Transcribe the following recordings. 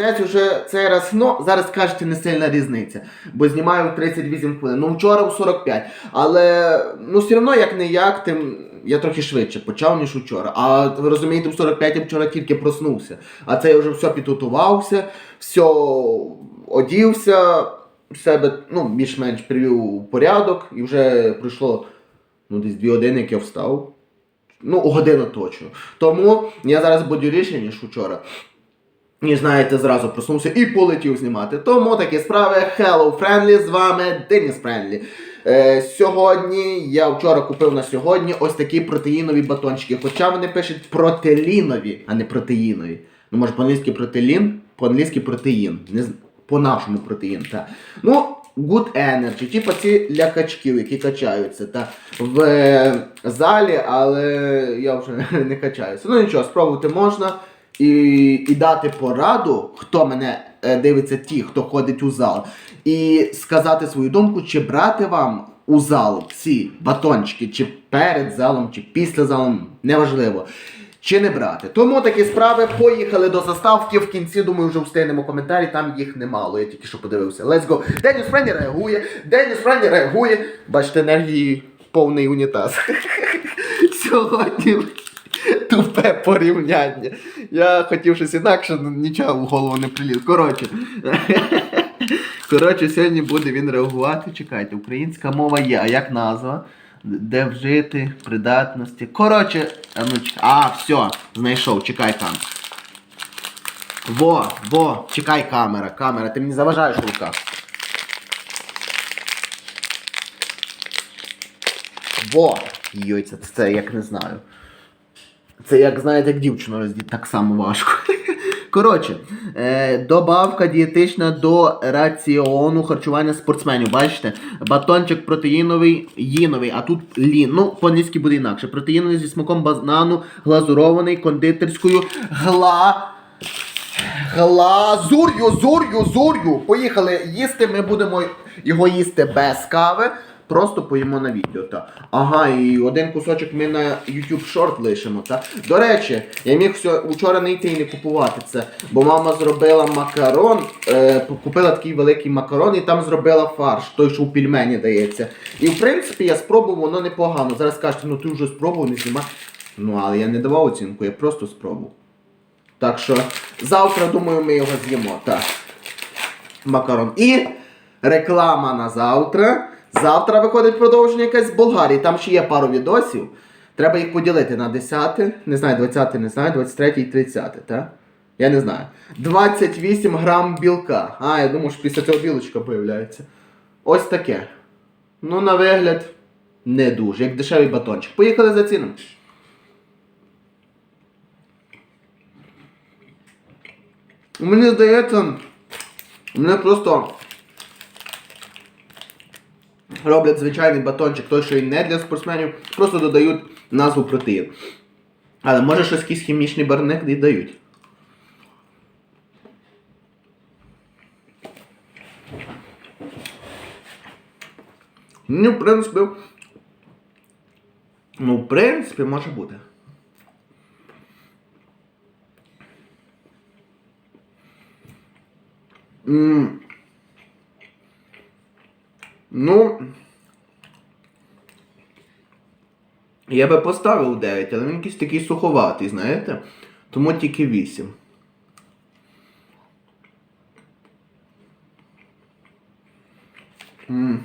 кінець вже цей раз, ну, зараз кажете, не сильна різниця, бо знімаю 38 хвилин. Ну, вчора в 45. Але ну все одно, як не як, тим я трохи швидше почав, ніж вчора. А ви розумієте, в 45 я вчора тільки проснувся. А це я вже все підготувався, все одівся, себе ну, більш-менш привів у порядок, і вже пройшло ну, десь 2 години, як я встав. Ну, годину точно. Тому я зараз бодюріше, ніж вчора. Ніж знаєте, зразу проснувся і полетів знімати. Тому такі справи. Hello, Friendly, з вами Деніс Friendly. Е, сьогодні я вчора купив на сьогодні ось такі протеїнові батончики. Хоча вони пишуть протеїнові, а не протеїнові. Ну, може, по-англійськи протеїн, по-англійськи протеїн. Не по-нашому протеїн, так. Ну, Good Energy, типу ці для качків, які качаються та, в е, залі, але я вже не качаюся. Ну нічого, спробувати можна і, і дати пораду, хто мене е, дивиться, ті, хто ходить у зал, і сказати свою думку, чи брати вам у зал ці батончики, чи перед залом, чи після залом, неважливо. Чи не брати. Тому такі справи. Поїхали до заставки. В кінці, думаю, вже встигнемо коментарі, там їх немало. Я тільки що подивився. Let's go. Деніс Френні реагує. Деніс Френні реагує. Бачите, енергії повний унітаз. Сьогодні тупе порівняння. Я хотів щось інакше, але нічого в голову не приліз. Коротше. Коротше, сьогодні буде він реагувати. Чекайте, українська мова є, а як назва? Де вжити, придатності. Коротше, а ну. А, все, знайшов, чекай там. Во, во, чекай камера, камера, ти мені заважаєш в руках. Во! Йой, це, це як не знаю. Це як знаєте, як дівчину роздіти, так само важко. Коротше, е, добавка дієтична до раціону харчування спортсменів. Бачите? Батончик протеїновий, їновий, а тут лін. Ну, по-англійськи буде інакше. Протеїновий зі смаком банану, глазурований кондитерською гла. Глазур'ю, зур'ю, зур'ю. Поїхали їсти. Ми будемо його їсти без кави. Просто поїмо на відео. Та. Ага, і один кусочок ми на YouTube Short лишимо. Та. До речі, я міг все, вчора не йти і не купувати це, бо мама зробила макарон, е, купила такий великий макарон і там зробила фарш, той, що у пельмені дається. І в принципі я спробував, воно непогано. Зараз кажете, ну ти вже спробував, не знімай. Ну, але я не давав оцінку, я просто спробував. Так що завтра, думаю, ми його з'їмо. Так. Макарон. І реклама на завтра. Завтра виходить продовження якесь з Болгарії. Там ще є пару відосів. Треба їх поділити на 10, не знаю, 20, не знаю, 23 і 30, так? Я не знаю. 28 грам білка. А, я думаю, що після цього білочка появляється. Ось таке. Ну, на вигляд, не дуже, як дешевий батончик. Поїхали за цінами. Мені здається, мене просто роблять звичайний батончик, той, що і не для спортсменів, просто додають назву протеїн. Але може щось якийсь хімічний барник і дають. Ну, в принципі. Ну, в принципі, може бути. М. Ну. Я би поставив 9, але він якийсь такий суховатий, знаєте? Тому тільки 8. М.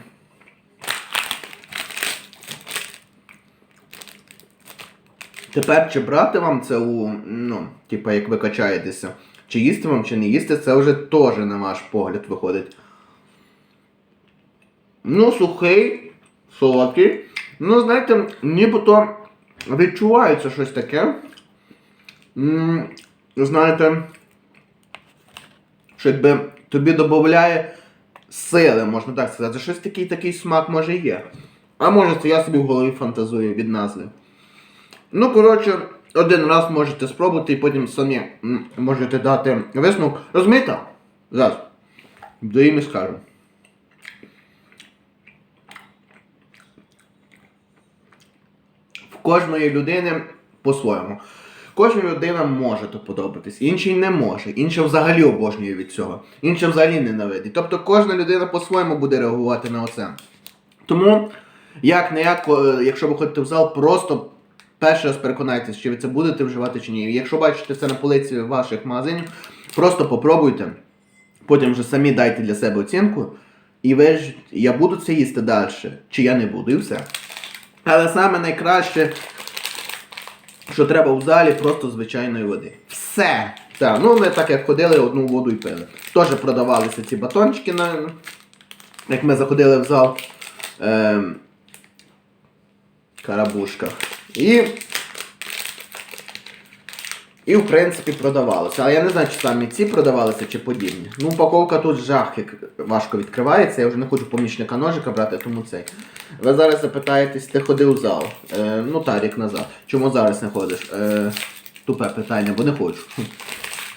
Тепер чи брати вам це у, ну, типа як ви качаєтеся, чи їсти вам, чи не їсти, це вже теж на ваш погляд виходить. Ну, сухий, солодкий. Ну, знаєте, нібито відчувається щось таке. Знаєте, що якби тобі додає сили, можна так сказати. Щось такий такий смак може є. А може це я собі в голові фантазую від назви. Ну, коротше, один раз можете спробувати і потім самі можете дати висновок. Розумієте? Зараз. Доїм і скажу. Кожної людини по-своєму. Кожна людина може то подобатись, інший не може, інший взагалі обожнює від цього, інший взагалі ненавидить. Тобто кожна людина по-своєму буде реагувати на оце. Тому, як не як, е, якщо ви ходите в зал, просто перший раз переконайтесь, чи ви це будете вживати чи ні. Якщо бачите це на полиці ваших магазинів, просто попробуйте. Потім вже самі дайте для себе оцінку. І ви ж, я буду це їсти далі, чи я не буду, і все. Але саме найкраще, що треба в залі, просто звичайної води. Все. Так, ну ми так як ходили, одну воду і пили. Теж продавалися ці батончики, на, як ми заходили в зал. Ем, карабушках. І. І, в принципі, продавалося. Але я не знаю, чи самі ці продавалися, чи подібні. Ну, упаковка тут жах, як важко відкривається. Я вже не хочу помічника ножика брати, тому цей. Ви зараз запитаєтесь, ти ходив в зал. Е, ну так, рік назад. Чому зараз не ходиш? Е, тупе питання, бо не хочу.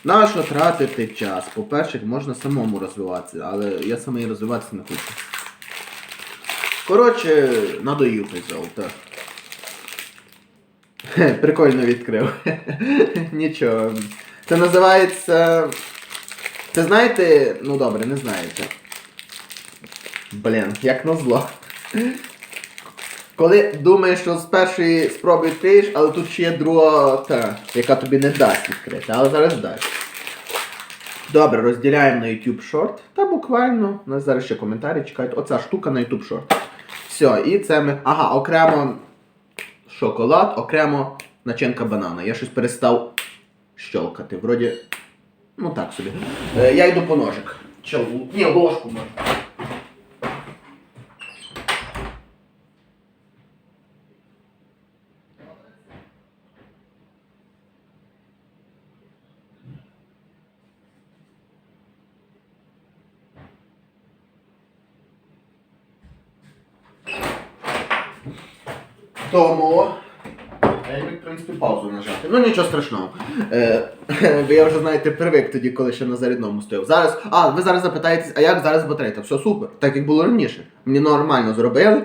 Нащо тратити час? По-перше, можна самому розвиватися, але я самий розвиватися не хочу. Коротше, надоїв той зал, так. Прикольно відкрив. Нічого. Це називається. Це знаєте, ну добре, не знаєте. Блін, як назло. Коли думаєш, що з першої спроби відкриєш, але тут ще є друга та, яка тобі не дасть відкрити, але зараз дасть. Добре, розділяємо на YouTube Short. Та буквально, у нас зараз ще коментарі чекають. Оця штука на YouTube Short. Все, і це ми. Ага, окремо шоколад, окремо начинка банана. Я щось перестав щелкати. Вроді. Ну так собі. Е, я йду по ножик. Чи, ні, ложку можна. Тому. Я міг, в принципі, паузу нажати. Ну нічого страшного. Е, бо я вже, знаєте, привик тоді, коли ще на зарядному стояв. Зараз. А, ви зараз запитаєтесь, а як зараз батарейка? Все супер. Так як було раніше. Мені нормально зробили.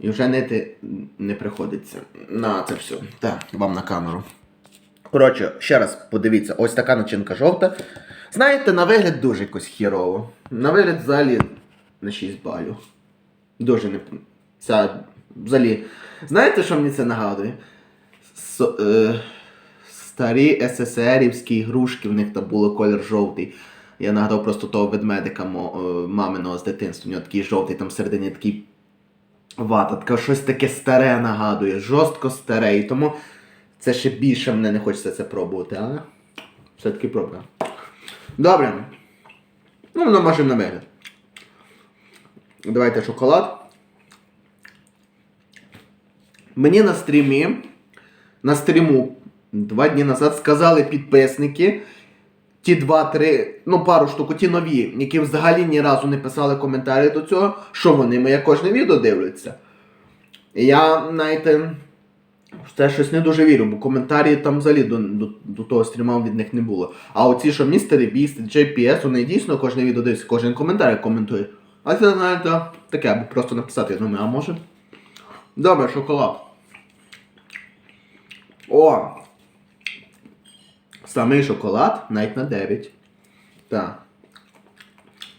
І вже нити не приходиться. На це все. Так, вам на камеру. Коротше, ще раз подивіться, ось така начинка жовта. Знаєте, на вигляд дуже якось хірово. На вигляд взагалі на 6 балів. Дуже не. Це взагалі. Знаєте, що мені це нагадує? Е, старі СССРівські ігрушки, в них там було колір жовтий. Я нагадав просто того ведмедика е, маминого з дитинства. У нього такий жовтий, там всередині такий вата, таке щось таке старе нагадує, жорстко старе. І тому це ще більше мене не хочеться це пробувати, але все-таки пробуємо. Добре. Ну, воно може на вигляд. Давайте шоколад. Мені на стрімі, на стріму два дні назад сказали підписники, ті два-три, ну пару штук, ті нові, які взагалі ні разу не писали коментарі до цього, що вони моє кожне відео дивляться. Я, знаєте, в це щось не дуже вірю, бо коментарі там взагалі до, до, до того стріма від них не було. А оці, що містери Біст, JPS, вони дійсно кожне відео дивляться, кожен коментар коментує. А це, знаєте, таке, або просто написати, я думаю, а може? Добре, шоколад. О! Самий шоколад навіть на 9. Так.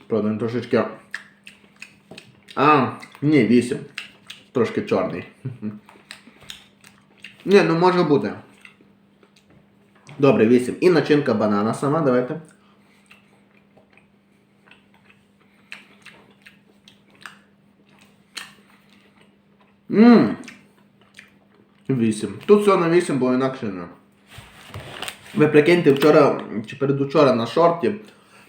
Правда, він трошечки. А, ні, 8. Трошки чорний. Ні, ну може бути. Добре, 8. І начинка банана сама, давайте. Ммм. 8. Тут все на 8, бо інакше не. Ви прикиньте, вчора чи передучора на шорті.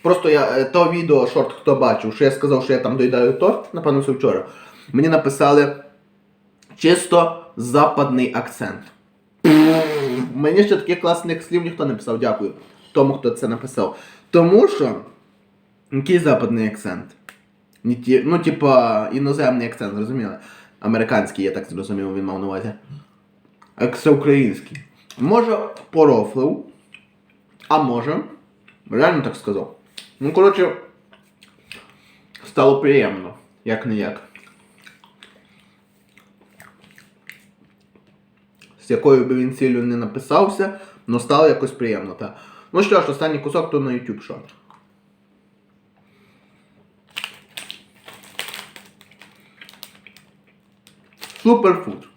Просто я е, то відео шорт, хто бачив, що я сказав, що я там доїдаю торт, напевно, це вчора. Мені написали чисто западний акцент. Мені ще таких класних слів ніхто не писав, дякую тому, хто це написав. Тому що. Який западний акцент? Ну, типа, іноземний акцент, зрозуміли? Американський, я так зрозумів, він мав на увазі. А як це український. Може, порофлив, а може, реально так сказав. Ну, коротше, стало приємно, як не як. з якою би він цілю не написався, але стало якось приємно. Та. Ну що ж, останній кусок то на YouTube Short. Суперфуд.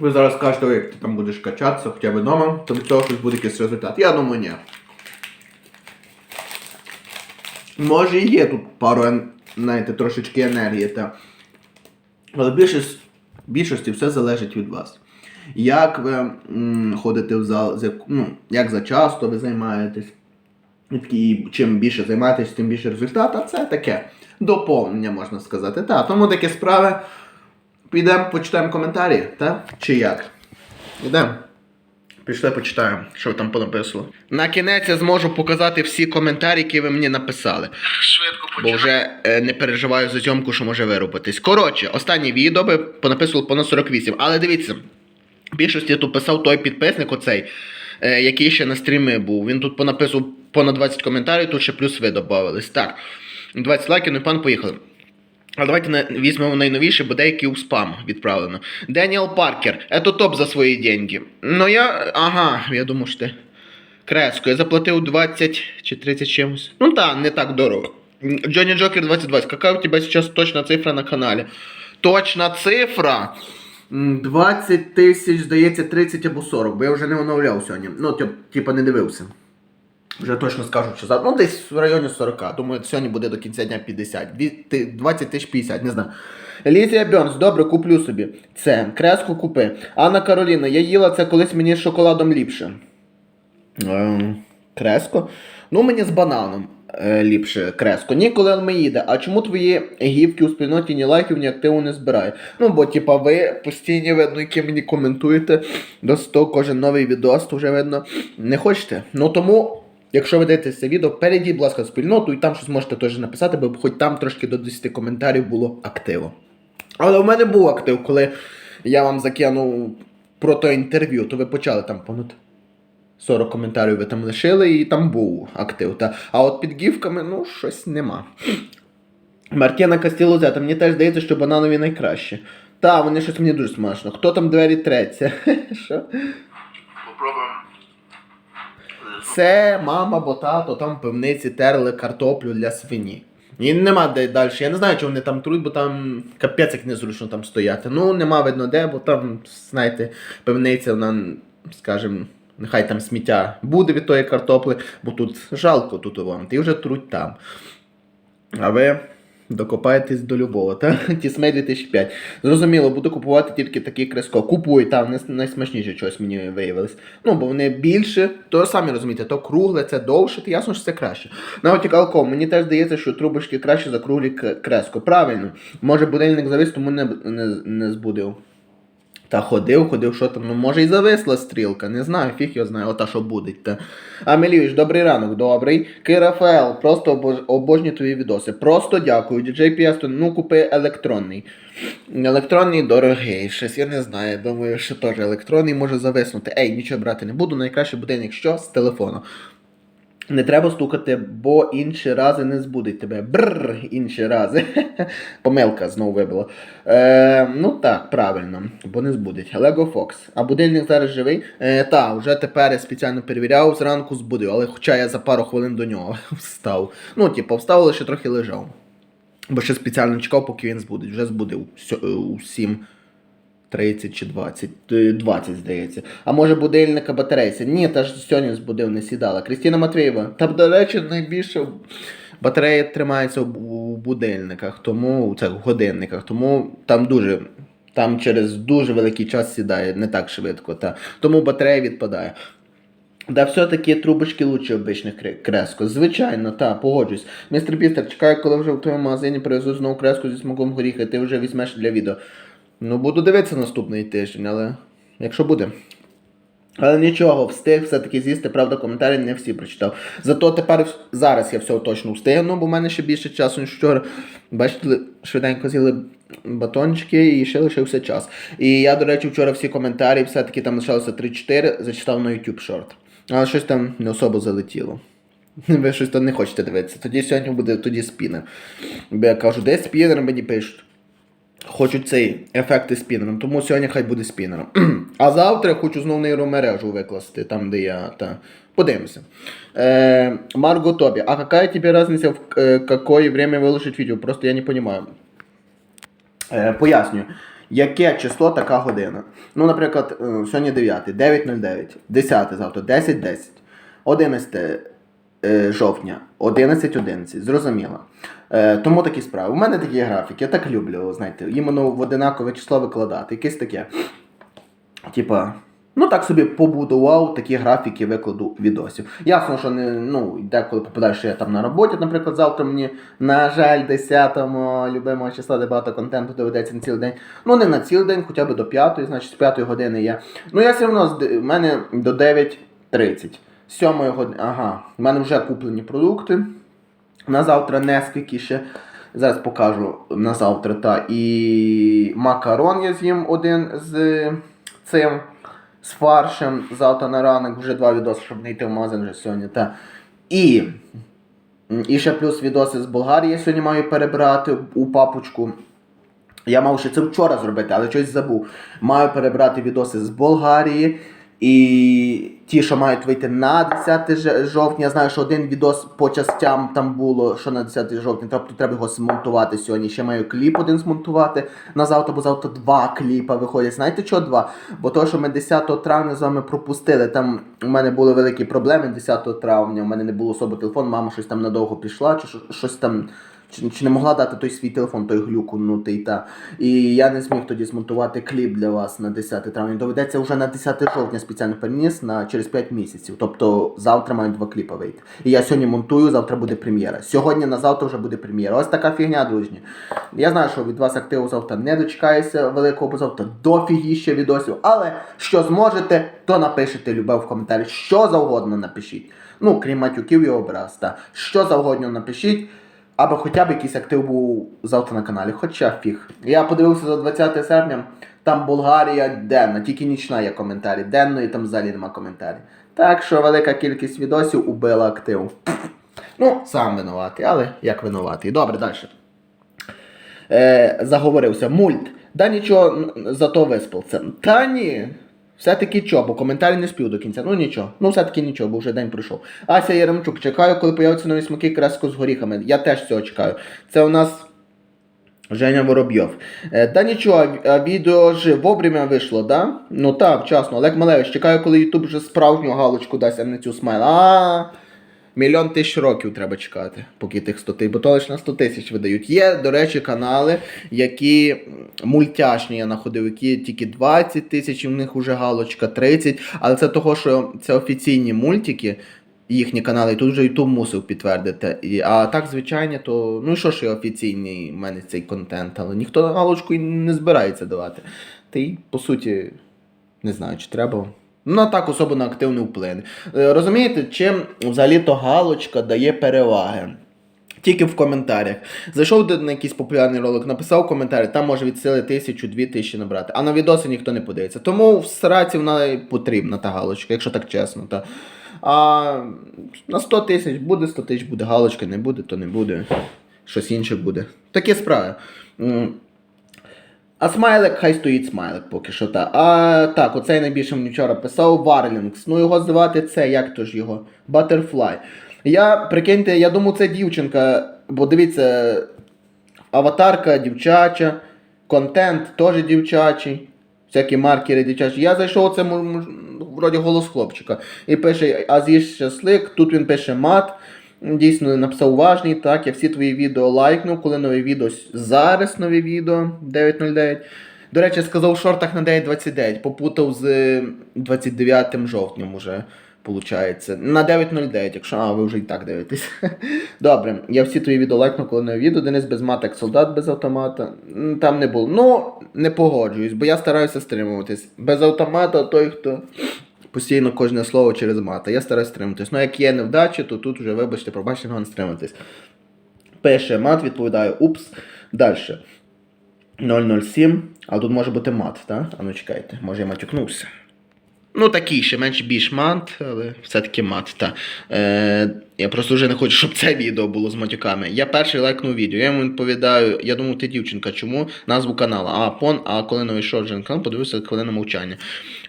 Ви зараз скажете, «Ой, як ти там будеш качатися хоча б вдома, то від цього щось буде якийсь результат. Я думаю, ні. Може і є тут пару, знаєте, трошечки енергії, та. Але більшість, більшості все залежить від вас. Як ви м, ходите в зал, як- ну, як зачасто ви займаєтесь. І чим більше займаєтесь, тим більше результат, а це таке доповнення, можна сказати. Та, тому такі справи. Підемо, почитаємо коментарі, так? Чи як? Ідемо. Пішли почитаємо, що ви там понаписали. На кінець я зможу показати всі коментарі, які ви мені написали. Швидко Бо вже е, не переживаю за зйомку, що може виробитись. Коротше, останнє відео ви понаписували понад 48. Але дивіться, в більшості тут писав той підписник, оцей, е, який ще на стрімі був. Він тут понаписував понад 20 коментарів, тут ще плюс ви додавались. Так, 20 лайків, ну і пан поїхали. А давайте на- візьмемо найновіше, бо деякі у спам відправлено. Деніел Паркер, это топ за свої деньги. Ну я. Ага, я думаю, що ти. Креско, я заплатив 20 чи 30 чимось. Ну так, не так дорого. Джонни Джокер 2020. Какая у тебя сейчас точна цифра на каналі? Точна цифра. 20 тисяч, здається, 30 або 40, бо я вже не оновляв сьогодні. Ну, тип, типа не дивився. Вже точно скажу, що завтра. Ну, десь в районі 40. Думаю, сьогодні буде до кінця дня 50. 20 тисяч 50, не знаю. Елізія Бьонс, добре, куплю собі. Це, креску купи. Анна Кароліна, я їла це колись мені з шоколадом ліпше. Ем, креско? Ну, мені з бананом е, ліпше креско. Ніколи не їде. А чому твої гівки у спільноті ні лайків, ні активу не збирає? Ну, бо, типа, ви постійно видно, які мені коментуєте. Досить того, кожен новий відос, то вже видно. Не хочете? Ну тому. Якщо ви дивитесь це відео, перейдіть, будь ласка, в спільноту і там щось можете теж написати, бо хоч там трошки до 10 коментарів було активу. Але у мене був актив, коли я вам закинув про то інтерв'ю, то ви почали там понад 40 коментарів ви там лишили, і там був актив. Та. А от під гівками, ну, щось нема. Мартіна Кастілозета, мені теж здається, що бананові найкраще. Та, вони щось мені дуже смачно. Хто там двері треться? Попробуємо. Це мама, бо тато там пивниці терли картоплю для свині. І нема де далі. Я не знаю, чи вони там труть, бо там капець як незручно там стояти. Ну, нема видно де, бо там, знаєте, пивниця, вона, скажімо, нехай там сміття буде від тої картопли, бо тут жалко тут вам. Ти вже труть там. А ви докопаєтесь до любого, та? Тісмей 2005. Зрозуміло, буду купувати тільки такі креско. Купуй, там найсмачніше щось мені виявилось. Ну, бо вони більше, то самі розумієте, то кругле, це довше, то ясно, що це краще. Навіть Алко, мені теж здається, що трубочки краще за круглі креско. Правильно. Може будильник завис, тому не, не, не збудив. Та ходив, ходив, що там, ну може і зависла стрілка, не знаю, фіг його знає, ота що буде. Та. Амелівич, добрий ранок, добрий. Кирафел, просто обож... обожнюю твої відоси. Просто дякую. Діджей Піасто, ну купи електронний. Електронний дорогий, щось я не знаю. Думаю, що теж електронний може зависнути. Ей, нічого брати не буду. Найкраще будильник що з телефону. Не треба стукати, бо інші рази не збудить тебе. Бррр, інші рази. Помилка знову вибила. Е, ну так, правильно, бо не збудить. Lego Fox. А будильник зараз живий? Е, та, вже тепер я спеціально перевіряв, зранку збудив, але хоча я за пару хвилин до нього встав. Ну, типу, встав, лише трохи лежав. Бо ще спеціально чекав, поки він збудить. Вже збудив е, у 7. 30 чи 20, Е, 20, здається. А може будильника батарейся? Ні, та ж сьогодні збудив, не сідала. Крістіна Матвієва. Та, до речі, найбільше батарея тримається у будильниках, тому це в годинниках, тому там дуже. Там через дуже великий час сідає, не так швидко. Та. Тому батарея відпадає. Да все-таки трубочки лучше обичних кре- креско. Звичайно, та, погоджуюсь. Містер Пістер, чекаю, коли вже в твоєму магазині привезуть знову креску зі смаком горіха, ти вже візьмеш для відео. Ну, буду дивитися наступний тиждень, але якщо буде. Але нічого, встиг все-таки з'їсти, правда, коментарі не всі прочитав. Зато тепер зараз я все точно встигну, бо в мене ще більше часу, ніж вчора. Бачите, швиденько з'їли батончики і ще лишився час. І я, до речі, вчора всі коментарі, все-таки там лишалося 3-4, зачитав на YouTube Short. Але щось там не особо залетіло. Ви щось то не хочете дивитися. Тоді сьогодні буде тоді спінер. Бо я кажу, де спінер, мені пишуть. Хочуть цей ефекти спінером, тому сьогодні хай буде спінером. а завтра я хочу знову нейромережу викласти, там, де я. Та. Подивимося. Е, Марго Тоби, а какая тебе разница, в е, какое время выложить видео? Просто я не понимаю. Е, пояснюю. Яке число така година? Ну, наприклад, е, сьогодні 9, 9.09, 10 завтра, 10.10, 11 е, жовтня, 11.11, зрозуміло. Е, тому такі справи. У мене такі графіки, я так люблю, знаєте, іменно в одинакове число викладати. Якесь таке. Типа, ну так собі побудував такі графіки викладу відосів. Ясно, що не, ну, деколи попадаю, що я там на роботі, наприклад, завтра мені, на жаль, 10-го любимого числа, де багато контенту доведеться на цілий день. Ну, не на цілий день, хоча б до 5-ї, значить з 5 години я. Ну, я все одно, в мене до 9.30. З 7 години, ага, в мене вже куплені продукти. На завтра нескільки ще. Зараз покажу на завтра. Та, і макарон я з'їм один з цим з фаршем. Завтра на ранок вже два відоси, щоб не йти в магазин вже сьогодні. Та. І, і ще плюс відоси з Болгарії я сьогодні маю перебрати у папочку. Я мав ще це вчора зробити, але щось забув. Маю перебрати відоси з Болгарії. І ті, що мають вийти на 10 жовтня, я знаю, що один відос по частям там було, що на 10 жовтня, тобто треба його змонтувати сьогодні. Ще маю кліп один змонтувати на завтра, бо завтра два кліпа виходять. Знаєте чого два? Бо то, що ми 10 травня з вами пропустили, там у мене були великі проблеми 10 травня, у мене не було особи телефон, мама щось там надовго пішла, чи щось там. Чи, чи не могла дати той свій телефон, той глюкнутий та. І я не зміг тоді змонтувати кліп для вас на 10 травня. Доведеться вже на 10 жовтня спеціально переніс на через 5 місяців. Тобто завтра мають два кліпи вийти. І я сьогодні монтую, завтра буде прем'єра. Сьогодні на завтра вже буде прем'єра. Ось така фігня, дружні. Я знаю, що від вас активу завтра не дочекаєшся великого, бо завтра дофігіще відосів. Але що зможете, то напишете любе в коментарі. Що завгодно напишіть. Ну, крім матюків і образ. Та. Що завгодно напишіть. Або хоча б якийсь актив був завтра на каналі, хоча фіг. Я подивився за 20 серпня, там Болгарія денна, тільки нічна є коментарі. Денної там взагалі нема коментарів. Так що велика кількість відосів убила актив. Ну, сам винуватий, але як винуватий. Добре, далі. Е, заговорився. Мульт. Да нічого, зато виспався. Та ні. Все-таки чо, бо коментарі не спів до кінця. Ну нічого. Ну все-таки нічого, бо вже день пройшов. Ася Яремчук, чекаю, коли появляться нові смаки креско з горіхами. Я теж цього чекаю. Це у нас. Женя Воробйов. Е, да нічого, відео ж вовремя вийшло, да? Ну так, вчасно. Олег Малевич, чекаю, коли Ютуб вже справжню галочку дасть, а не цю смайл. А мільйон тисяч років треба чекати, поки тих 100 тисяч, бо то лише на 100 тисяч видають. Є, до речі, канали, які мультяшні я знаходив, які тільки 20 тисяч, і в них вже галочка 30. Але це того, що це офіційні мультики. Їхні канали, і тут вже YouTube мусив підтвердити. А так, звичайно, то ну і що ж є офіційний в мене цей контент, але ніхто галочку і не збирається давати. Та й по суті, не знаю, чи треба. Ну, а так особо на активний вплине. Розумієте, чим взагалі то галочка дає переваги? Тільки в коментарях. Зайшов на якийсь популярний ролик, написав коментар, там може від сили тисячу, дві тисячі набрати. А на відоси ніхто не подивиться. Тому в сраці вона потрібна та галочка, якщо так чесно. Та. А на 100 тисяч буде 100 тисяч, буде галочка, не буде, то не буде. Щось інше буде. Такі справи. А смайлик, хай стоїть смайлик поки що. Та. А так, оцей найбільше мені вчора писав Варлінгс. Ну його звати це, як то ж його? Butterfly. Я, прикиньте, я думав, це дівчинка, бо дивіться, аватарка дівчача, контент теж дівчачий, всякі маркери дівчачі. Я зайшов, це вроді голос хлопчика. І пише Азіш Щаслик, тут він пише мат. Дійсно, написав уважний, так, я всі твої відео лайкнув, коли нове відео зараз нове відео 909. До речі, сказав в шортах на 9.29, попутав з 29 жовтням уже. Получається. На 9.09, якщо а, ви вже і так дивитесь. Добре, я всі твої відео лайкнув, коли нове відео. Денис без мата, як солдат без автомата. Там не було. Ну, не погоджуюсь, бо я стараюся стримуватись. Без автомата той, хто постійно кожне слово через мата. Я стараюся стриматись. Ну, як є невдачі, то тут вже, вибачте, пробачте, не стриматись. Пише мат, відповідає упс. Далі. 007. А тут може бути мат, так? А ну чекайте, може я матюкнувся. Ну, такий ще менш більш мат, але все-таки мат. Та. Е, я просто вже не хочу, щоб це відео було з матюками. Я перший лайкнув відео. Я йому відповідаю, я думаю, ти дівчинка, чому назву каналу? А пон, а коли не вийшов Джен канал, подивився хвилина мовчання.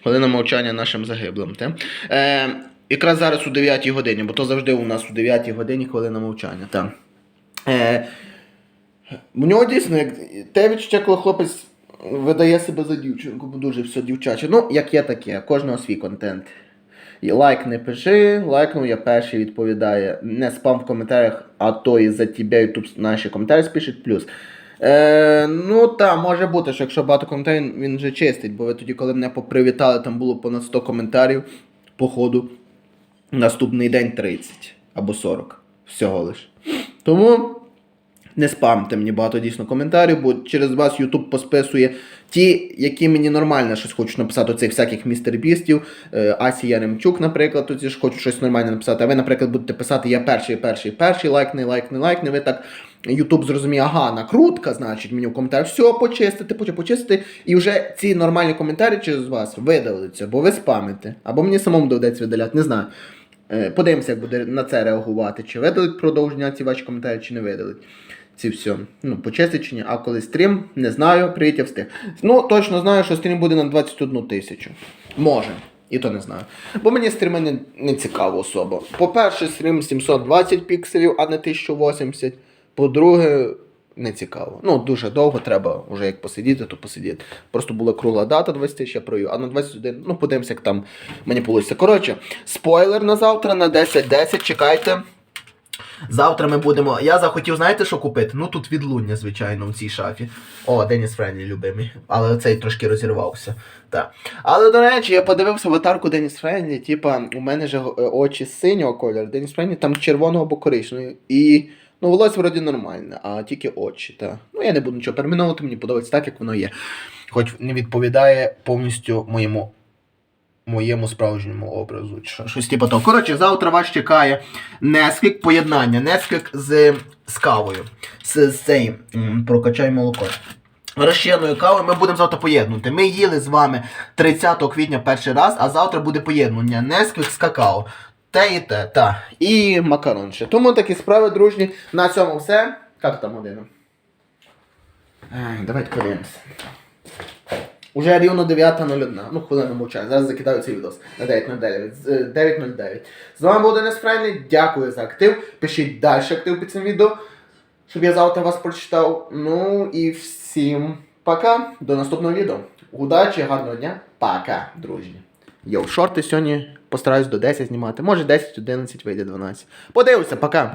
Хвилина мовчання нашим загиблим. Те? Е, якраз зараз у 9 годині, бо то завжди у нас у 9 годині хвилина мовчання. Та. Е, у нього дійсно, як те відчуття, коли хлопець видає себе за дівчинку, бо дуже все дівчаче. Ну, як є таке, кожного свій контент. Лайк не пиши, лайкнув, я перший відповідає. Не спам в коментарях, а то і за тебе ютуб наші коментарі спишуть плюс. Е, ну та, може бути, що якщо багато коментарів, він вже чистить, бо ви тоді, коли мене попривітали, там було понад 100 коментарів по ходу. Наступний день 30 або 40. Всього лиш. Тому не спамте мені багато дійсно коментарів, бо через вас YouTube посписує ті, які мені нормально щось хочуть написати, оцих всяких містербістів, е, Асі Яремчук, наприклад, тоді ж хочуть щось нормальне написати. А ви, наприклад, будете писати Я перший, перший, перший, лайкни, лайкни, лайкни. Ви так YouTube зрозуміє, ага, накрутка, значить, мені в коментарі все почистити, потім почистити, і вже ці нормальні коментарі через вас видалиться, бо ви спамите. Або мені самому доведеться видаляти, не знаю. Е, Подивимося, як буде на це реагувати. Чи видалить продовження ці ваші коментарі, чи не видалить. Ці все. Ну, почистить чи. А коли стрім, не знаю, привіт, я встиг. Ну, точно знаю, що стрім буде на 21 тисячу. Може. І то не знаю. Бо мені стріми не, не цікаво особо. По-перше, стрім 720 пікселів, а не 1080. По-друге, не цікаво. Ну, дуже довго треба вже як посидіти, то посидіти. Просто була кругла дата 20 тисяч, я провів, а на 21, ну подивимося, як там мені вийде. Коротше, спойлер на завтра на 10.10, чекайте. Завтра ми будемо. Я захотів, знаєте, що купити? Ну тут відлуння, звичайно, в цій шафі. О, Деніс Френлі любимий. Але цей трошки розірвався. Так. Але, до речі, я подивився аватарку Деніс Френлі. Типа, у мене ж е, очі синього кольору, Деніс Френлі там червоного або коричневого. І. Ну, волосся вроді нормальне, а тільки очі. Та. Ну, я не буду нічого перейменовувати, мені подобається так, як воно є. Хоч не відповідає повністю моєму моєму справжньому образу. Щось типу того. Коротше, завтра вас чекає Несквік, поєднання. Несквік з, з кавою. З, з цей, прокачай молоко. Розчинною кавою ми будемо завтра поєднувати. Ми їли з вами 30 квітня перший раз, а завтра буде поєднання Несквік з какао. Те і те, та. І макарон ще. Тому такі справи, дружні. На цьому все. Як там година? Давайте подивимося. Уже рівно 9.01. Ну, хвилину мовчання. Зараз закидаю цей відос на 9.09. З- е, 9.09. З вами був Денис Фрейний. Дякую за актив. Пишіть далі актив під цим відео, щоб я завтра вас прочитав. Ну і всім пока. До наступного відео. Удачі, гарного дня. Пока, друзі. Йоу, шорти сьогодні постараюсь до 10 знімати. Може 10, 11, вийде 12. Подивимося, пока.